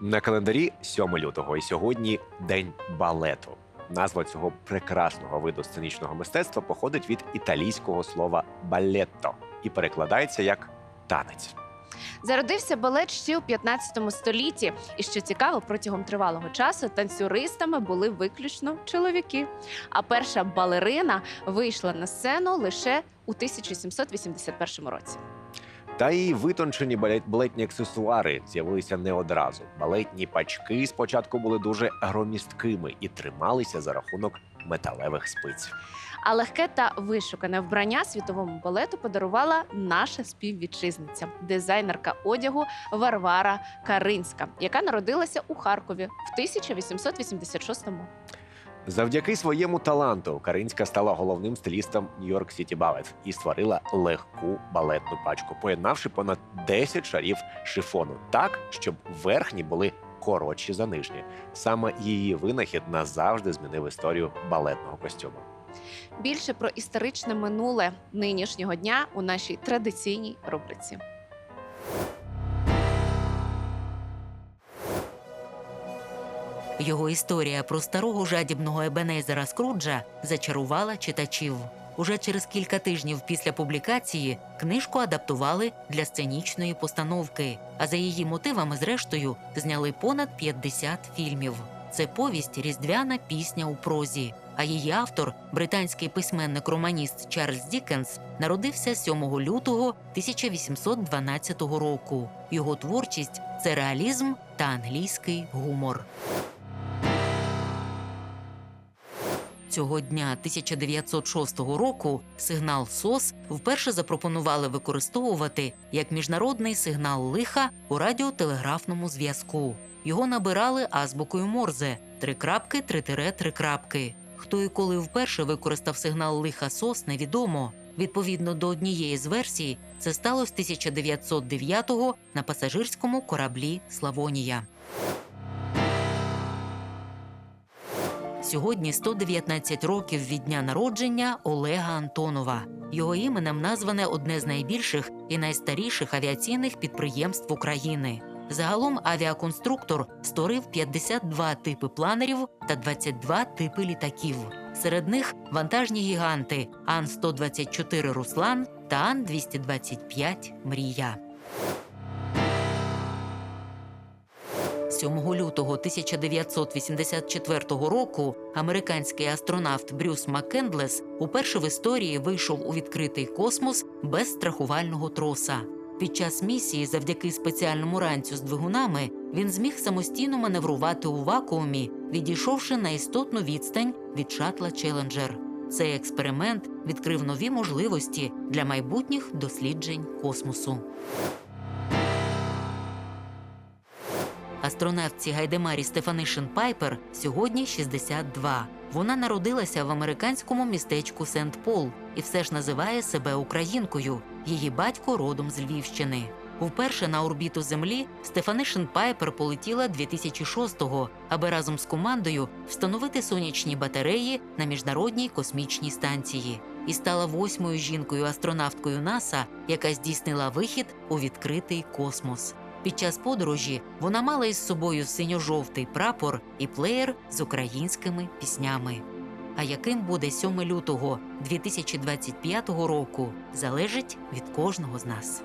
На календарі 7 лютого, і сьогодні день балету. Назва цього прекрасного виду сценічного мистецтва походить від італійського слова балетто і перекладається як танець. Зародився балет ще у 15 столітті, і що цікаво, протягом тривалого часу танцюристами були виключно чоловіки. А перша балерина вийшла на сцену лише у 1781 році. Та й витончені балет, балетні аксесуари з'явилися не одразу. Балетні пачки спочатку були дуже громісткими і трималися за рахунок металевих спиць. А легке та вишукане вбрання світовому балету подарувала наша співвітчизниця, дизайнерка одягу Варвара Каринська, яка народилася у Харкові в 1886-му. Завдяки своєму таланту Каринська стала головним стилістом Нью-Йорк Сіті Балет і створила легку балетну пачку, поєднавши понад 10 шарів шифону так, щоб верхні були коротші за нижні. Саме її винахід назавжди змінив історію балетного костюму. Більше про історичне минуле нинішнього дня у нашій традиційній рубриці. Його історія про старого жадібного Ебенезера Скруджа зачарувала читачів. Уже через кілька тижнів після публікації книжку адаптували для сценічної постановки, а за її мотивами, зрештою, зняли понад 50 фільмів. Це повість Різдвяна пісня у прозі. А її автор, британський письменник-романіст Чарльз Дікенс, народився 7 лютого 1812 року. Його творчість це реалізм та англійський гумор. Цього дня 1906 року сигнал СОС вперше запропонували використовувати як міжнародний сигнал лиха у радіотелеграфному зв'язку. Його набирали азбукою Морзе три крапки, три тире, три крапки. Хто і коли вперше використав сигнал лиха СОС, невідомо. Відповідно до однієї з версій, це сталося 1909-го на пасажирському кораблі Славонія. Сьогодні 119 років від дня народження Олега Антонова. Його іменем назване одне з найбільших і найстаріших авіаційних підприємств України. Загалом авіаконструктор створив 52 типи планерів та 22 типи літаків. Серед них вантажні гіганти Ан-124 Руслан та Ан-225 Мрія. 7 лютого 1984 року американський астронавт Брюс Маккендлес уперше в історії вийшов у відкритий космос без страхувального троса. Під час місії, завдяки спеціальному ранцю з двигунами, він зміг самостійно маневрувати у вакуумі, відійшовши на істотну відстань від шатла Челенджер. Цей експеримент відкрив нові можливості для майбутніх досліджень космосу. Астронавтці Гайдемарі Стефанишин Пайпер сьогодні 62. Вона народилася в американському містечку Сент-Пол і все ж називає себе українкою. Її батько родом з Львівщини. Вперше на орбіту Землі Стефанишин Пайпер полетіла 2006-го, аби разом з командою встановити сонячні батареї на міжнародній космічній станції. І стала восьмою жінкою-астронавткою НАСА, яка здійснила вихід у відкритий космос. Під час подорожі вона мала із собою синьо-жовтий прапор і плеєр з українськими піснями. А яким буде 7 лютого 2025 року, залежить від кожного з нас.